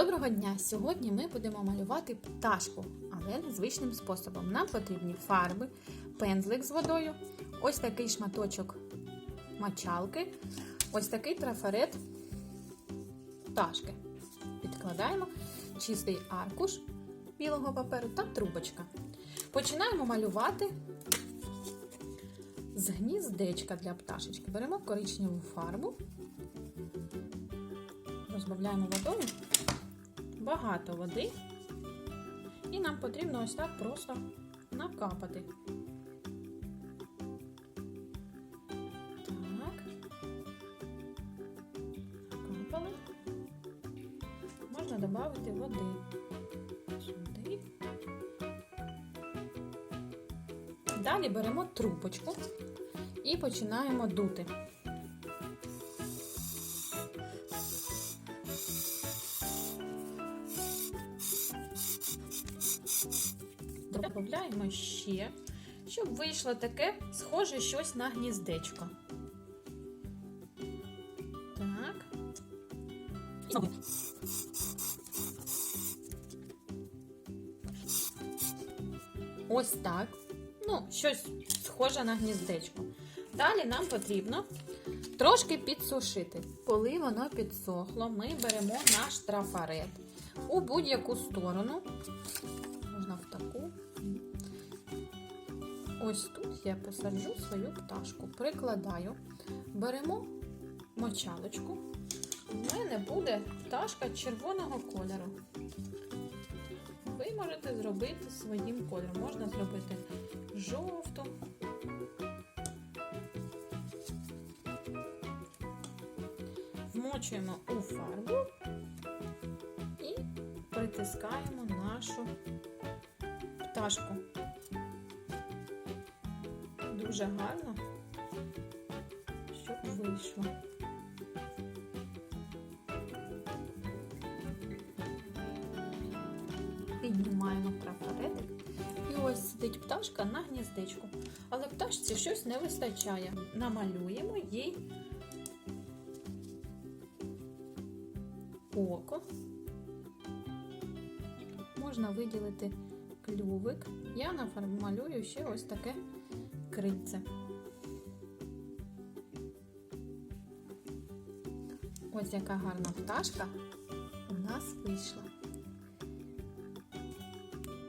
Доброго дня! Сьогодні ми будемо малювати пташку, але незвичним способом. Нам потрібні фарби, пензлик з водою, ось такий шматочок мочалки, ось такий трафарет пташки. Підкладаємо чистий аркуш білого паперу та трубочка. Починаємо малювати з гніздечка для пташечки. Беремо коричневу фарбу, розбавляємо водою багато води, і нам потрібно ось так просто накапати. Так, накапали. Можна додати води сюди. Далі беремо трубочку і починаємо дути. Додаємо ще, щоб вийшло таке схоже щось на гніздечко. Так. Ось так. Ну, щось схоже на гніздечко. Далі нам потрібно трошки підсушити. Коли воно підсохло, ми беремо наш трафарет у будь-яку сторону. Ось тут я посаджу свою пташку, прикладаю, беремо мочалочку. У мене буде пташка червоного кольору. Ви можете зробити своїм кольором. Можна зробити жовту. Вмочуємо у фарбу і притискаємо нашу пташку. Дуже гарно, щоб вийшло. Піднімаємо трафаретик. І ось сидить пташка на гніздечку. Але пташці щось не вистачає. Намалюємо їй око. Можна виділити клювик. Я намалюю ще ось таке крильце. Ось яка гарна пташка у нас вийшла.